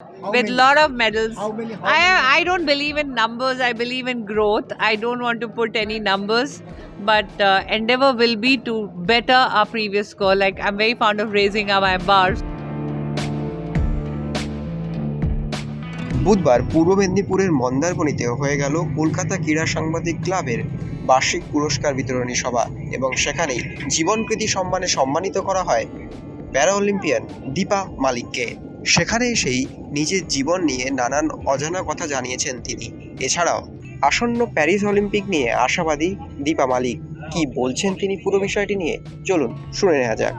How with many? lot of medals. How many? How I many? I don't believe in numbers. I believe in growth. I don't want to put any numbers, but uh, endeavor will be to better our previous score. Like I'm very fond of raising my bars. বুধবার পূর্ব মেদিনীপুরের মন্দারমণিতে হয়ে গেল কলকাতা ক্রীড়া সাংবাদিক ক্লাবের বার্ষিক পুরস্কার বিতরণী সভা এবং সেখানেই জীবনকৃতি সম্মানে সম্মানিত করা হয় প্যারা অলিম্পিয়ান দীপা মালিককে সেখানে এসেই নিজের জীবন নিয়ে নানান অজানা কথা জানিয়েছেন তিনি এছাড়াও আসন্ন প্যারিস অলিম্পিক নিয়ে আশাবাদী দীপা মালিক কি বলছেন তিনি পুরো বিষয়টি নিয়ে চলুন শুনে নেওয়া যাক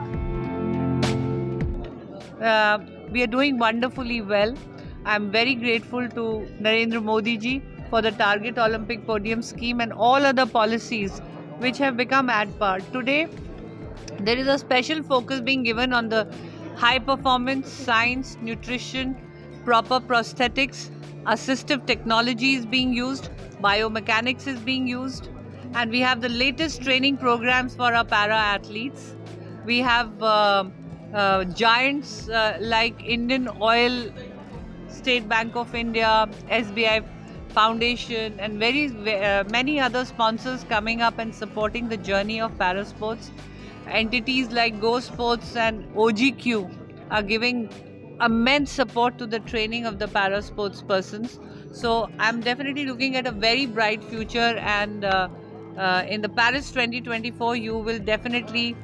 Uh, we are doing wonderfully well. I'm very grateful to Narendra Modi ji for the Target Olympic Podium scheme and all other policies which have become at par. Today, there is a special focus being given on the high performance science, nutrition, proper prosthetics, assistive technology is being used, biomechanics is being used, and we have the latest training programs for our para athletes. We have uh, uh, giants uh, like Indian Oil, State Bank of India, SBI Foundation, and very uh, many other sponsors coming up and supporting the journey of para sports. Entities like Go Sports and OGQ are giving immense support to the training of the para sports persons. So I'm definitely looking at a very bright future, and uh, uh, in the Paris 2024, you will definitely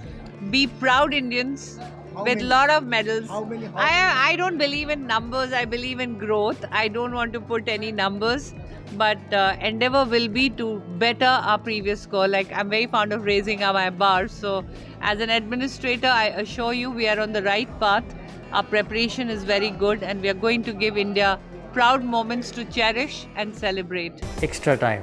be proud Indians How with many? lot of medals. How many? How I I don't believe in numbers. I believe in growth. I don't want to put any numbers, but uh, endeavor will be to better our previous score. Like I'm very fond of raising up my bars. So as an administrator, I assure you we are on the right path. Our preparation is very good, and we are going to give India proud moments to cherish and celebrate. extra time.